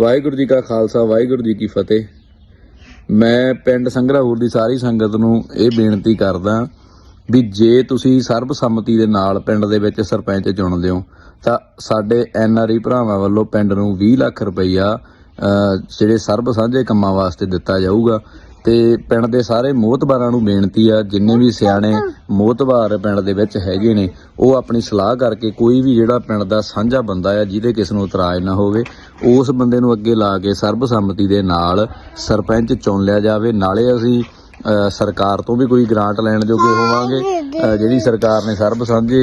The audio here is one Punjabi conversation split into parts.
ਵਾਹਿਗੁਰੂ ਜੀ ਕਾ ਖਾਲਸਾ, ਵਾਹਿਗੁਰੂ ਜੀ ਕੀ ਫਤਿਹ। ਮੈਂ ਪਿੰਡ ਸੰਗਰਾਹੂਰ ਦੀ ਸਾਰੀ ਸੰਗਤ ਨੂੰ ਇਹ ਬੇਨਤੀ ਕਰਦਾ ਵੀ ਜੇ ਤੁਸੀਂ ਸਰਬਸੰਮਤੀ ਦੇ ਨਾਲ ਪਿੰਡ ਦੇ ਵਿੱਚ ਸਰਪੰਚ ਚੁਣਦੇ ਹੋ, ਤਾਂ ਸਾਡੇ ਐਨਆਰਈ ਭਰਾਵਾਂ ਵੱਲੋਂ ਪਿੰਡ ਨੂੰ 20 ਲੱਖ ਰੁਪਈਆ ਜਿਹੜੇ ਸਰਬ ਸਾਂਝੇ ਕੰਮਾਂ ਵਾਸਤੇ ਦਿੱਤਾ ਜਾਊਗਾ ਤੇ ਪਿੰਡ ਦੇ ਸਾਰੇ ਮੋਹਤਬਾਰਾਂ ਨੂੰ ਬੇਨਤੀ ਆ ਜਿੰਨੇ ਵੀ ਸਿਆਣੇ ਮੋਹਤਬਾਰ ਪਿੰਡ ਦੇ ਵਿੱਚ ਹੈਗੇ ਨੇ ਉਹ ਆਪਣੀ ਸਲਾਹ ਕਰਕੇ ਕੋਈ ਵੀ ਜਿਹੜਾ ਪਿੰਡ ਦਾ ਸਾਂਝਾ ਬੰਦਾ ਆ ਜਿਹਦੇ ਕਿਸ ਨੂੰ ਇਤਰਾਜ਼ ਨਾ ਹੋਵੇ ਉਸ ਬੰਦੇ ਨੂੰ ਅੱਗੇ ਲਾ ਕੇ ਸਰਬਸੰਮਤੀ ਦੇ ਨਾਲ ਸਰਪੰਚ ਚੁਣ ਲਿਆ ਜਾਵੇ। ਨਾਲੇ ਅਸੀਂ ਸਰਕਾਰ ਤੋਂ ਵੀ ਕੋਈ ਗ੍ਰਾਂਟ ਲੈਣ ਜੋਗੇ ਹੋਵਾਂਗੇ। ਜਿਹੜੀ ਸਰਕਾਰ ਨੇ ਸਰਬ ਸਾਂਝੇ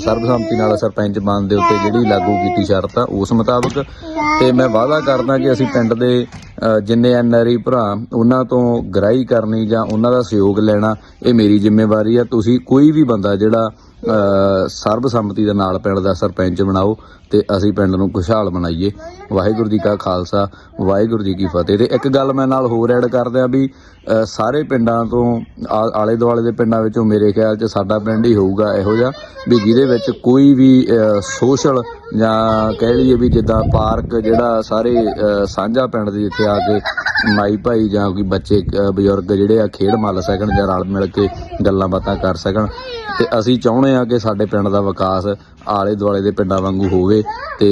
ਸਰਬਸੰਮਤੀ ਨਾਲ ਸਰਪੰਚ ਬਣ ਦੇ ਉੱਤੇ ਜਿਹੜੀ ਲਾਗੂ ਕੀਤੀ ਸ਼ਰਤ ਆ ਉਸ ਮੁਤਾਬਕ ਤੇ ਮੈਂ ਵਾਅਦਾ ਕਰਦਾ ਕਿ ਅਸੀਂ ਪਿੰਡ ਦੇ ਅ, ਜਿੰਨੇ ਐਨਆਰਈ ਭਰਾ ਉਹਨਾਂ ਤੋਂ ਗ੍ਰਾਈ ਕਰਨੀ ਜਾਂ ਉਹਨਾਂ ਦਾ ਸਹਿਯੋਗ ਲੈਣਾ ਇਹ ਮੇਰੀ ਜ਼ਿੰਮੇਵਾਰੀ ਆ। ਤੁਸੀਂ ਕੋਈ ਵੀ ਬੰਦਾ ਜਿਹੜਾ ਸਰਬਸੰਮਤੀ ਦੇ ਨਾਲ ਪਿੰਡ ਦਾ ਸਰਪੰਚ ਬਣਾਓ ਤੇ ਅਸੀਂ ਪਿੰਡ ਨੂੰ ਖੁਸ਼ਹਾਲ ਬਣਾਈਏ ਵਾਹਿਗੁਰੂ ਜੀ ਕਾ ਖਾਲਸਾ, ਵਾਹਿਗੁਰੂ ਜੀ ਕੀ ਫਤਿਹ। ਤੇ ਇੱਕ ਗੱਲ ਮੈਂ ਨਾਲ ਹੋਰ ਐਡ ਕਰਦਿਆਂ ਵੀ ਸਾਰੇ ਪਿੰਡਾਂ ਤੋਂ ਆਲੇ ਦੁਆਲੇ ਦੇ ਪਿੰਡਾਂ ਵਿੱਚੋਂ ਮੇਰੇ ਖਿਆਲ 'ਚ ਸਾਡਾ ਪਿੰਡ ਹੀ ਹੋਊਗਾ ਇਹੋ ਜਿਹਾ, ਵੀ ਜਿਹਦੇ ਵਿੱਚ ਕੋਈ ਵੀ ਸੋਸ਼ਲ ਜਾਂ ਕਹਿ ਲਈਏ ਵੀ ਜਿੱਦਾਂ ਪਾਰਕ ਜਿਹੜਾ ਸਾਰੇ ਸਾਂਝਾ ਪਿੰਡ ਦੇ ਜਿੱਥੇ ਆ ਕੇ ਮਾਈ ਭਾਈ ਜਾਂ ਕੋਈ ਬੱਚੇ ਅ, ਬਜ਼ੁਰਗ ਜਿਹੜੇ ਆ ਖੇਡ ਮੱਲ ਸਕਣ ਜਾਂ ਰਲ ਮਿਲ ਕੇ ਗੱਲਾਂ ਬਾਤਾਂ ਕਰ ਸਕਣ। ਤੇ ਅਸੀਂ ਚਾਹੁੰਦੇ ਆ ਕਿ ਸਾਡੇ ਪਿੰਡ ਦਾ ਵਿਕਾਸ ਆਲੇ ਦੁਆਲੇ ਦੇ ਪਿੰਡਾਂ ਵਾਂਗੂ ਹੋਵੇ ਤੇ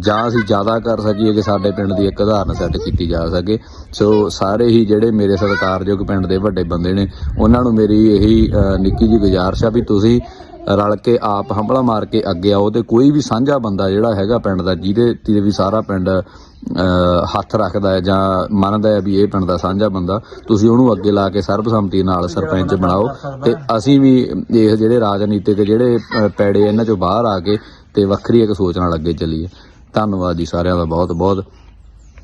ਜਾਂ ਅਸੀਂ ਜ਼ਿਆਦਾ ਕਰ ਸਕੀਏ ਕਿ ਸਾਡੇ ਪਿੰਡ ਦੀ ਇੱਕ ਉਦਾਹਰਨ ਸੈੱਟ ਕੀਤੀ ਜਾ ਸਕੇ। ਸੋ ਸਾਰੇ ਹੀ ਜਿਹੜੇ ਮੇਰੇ ਸਤਿਕਾਰਯੋਗ ਪਿੰਡ ਦੇ ਵੱਡੇ ਬੰਦੇ ਨੇ ਉਹਨਾਂ ਨੂੰ ਮੇਰੀ ਇਹੀ ਨਿੱਕੀ ਜਿਹੀ ਗੁਜ਼ਾਰਿਸ਼ ਆ ਵੀ ਤੁਸੀਂ ਰਲ ਕੇ ਆਪ ਹੰਭਲਾ ਮਾਰ ਕੇ ਅੱਗੇ ਆਓ ਤੇ ਕੋਈ ਵੀ ਸਾਂਝਾ ਬੰਦਾ ਜਿਹੜਾ ਹੈਗਾ ਪਿੰਡ ਦਾ, ਜਿਹਦੇ ਤੇ ਵੀ ਸਾਰਾ ਪਿੰਡ ਹੱਥ ਰੱਖਦਾ ਹੈ ਜਾਂ ਮੰਨਦਾ ਹੈ ਵੀ ਇਹ ਪਿੰਡ ਦਾ ਸਾਂਝਾ ਬੰਦਾ, ਤੁਸੀਂ ਉਹਨੂੰ ਅੱਗੇ ਲਾ ਕੇ ਸਰਬਸੰਮਤੀ ਨਾਲ ਸਰਪੰਚ ਬਣਾਓ ਤੇ ਅਸੀਂ ਵੀ ਇਹ ਜਿਹੜੇ ਰਾਜਨੀਤਿਕ ਜਿਹੜੇ ਪੈੜੇ ਇਹਨਾਂ ਚੋਂ ਬਾਹਰ ਆ ਕੇ ਤੇ ਵੱਖਰੀ ਇੱਕ ਸੋਚ ਨਾਲ ਅੱਗੇ ਚੱਲੀਏ। ਧੰਨਵਾਦ ਜੀ ਸਾਰਿਆਂ ਦਾ ਬਹੁਤ ਬਹੁਤ